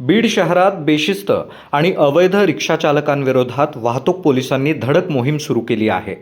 बीड शहरात बेशिस्त आणि अवैध रिक्षाचालकांविरोधात वाहतूक पोलिसांनी धडक मोहीम सुरू केली आहे.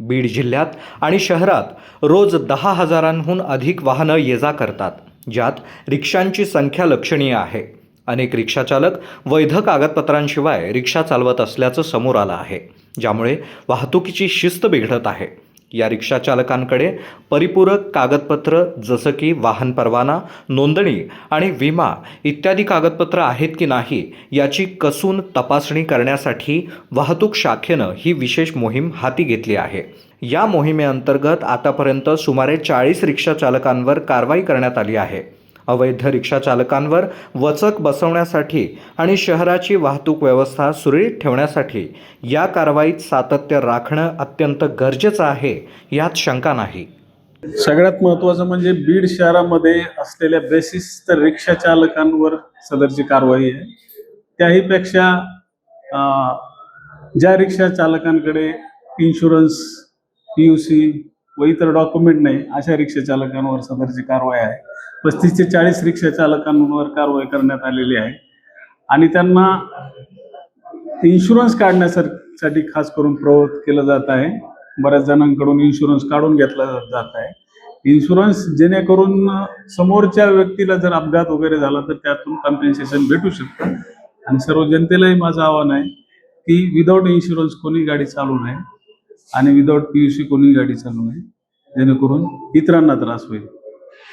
बीड जिल्ह्यात आणि शहरात रोज दहा हजारांहून अधिक वाहनं ये जा करतात ज्यात रिक्षांची संख्या लक्षणीय आहे. अनेक रिक्षाचालक वैध कागदपत्रांशिवाय रिक्षा चालवत असल्याचं समोर आलं आहे ज्यामुळे वाहतुकीची शिस्त बिघडत आहे. या रिक्षाचालकांकडे परिपूरक कागदपत्र जसं की वाहन परवाना नोंदणी आणि विमा इत्यादी कागदपत्र आहेत की नाही याची कसून तपासणी करण्यासाठी वाहतूक शाखेनं ही विशेष मोहीम हाती घेतली आहे. या मोहिमेअंतर्गत आतापर्यंत सुमारे चाळीस रिक्षाचालकांवर कारवाई करण्यात आली आहे. अवैध रिक्षाचालकांवर वचक बसवण्यासाठी आणि शहराची वाहतूक व्यवस्था सुरळीत ठेवण्यासाठी या कारवाईत सातत्य राखणं अत्यंत गरजेचं आहे यात शंका नाही. सगळ्यात महत्त्वाचं म्हणजे बीड शहरामध्ये असलेल्या बेसिस तर रिक्षाचालकांवर सदरची कारवाई आहे. त्याहीपेक्षा ज्या रिक्षा चालकांकडे इन्शुरन्स पी यू सी व इतर डॉक्युमेंट नाही अशा रिक्षा चालकांवर सदरची कारवाई आहे. पस्तीस ते चाळीस रिक्षा चालकांवर कारवाई करण्यात आलेली आहे. आणि त्यांना इन्शुरन्स काढण्यासाठी खास करून प्रवृत्त केलं जात आहे. बऱ्याच जणांकडून इन्शुरन्स काढून घेतला जात आहे. इन्शुरन्स जेणेकरून समोरच्या व्यक्तीला जर अपघात वगैरे झाला तर त्यातून कम्पेन्सेशन भेटू शकतं. आणि सर्व जनतेलाही माझं आव्हान आहे की विदाऊट इन्शुरन्स कोणी गाडी चालू नये. आणि विदाऊट पी यू सी कोणी गाडी चालू नये जेणेकरून इतरांना त्रास होईल.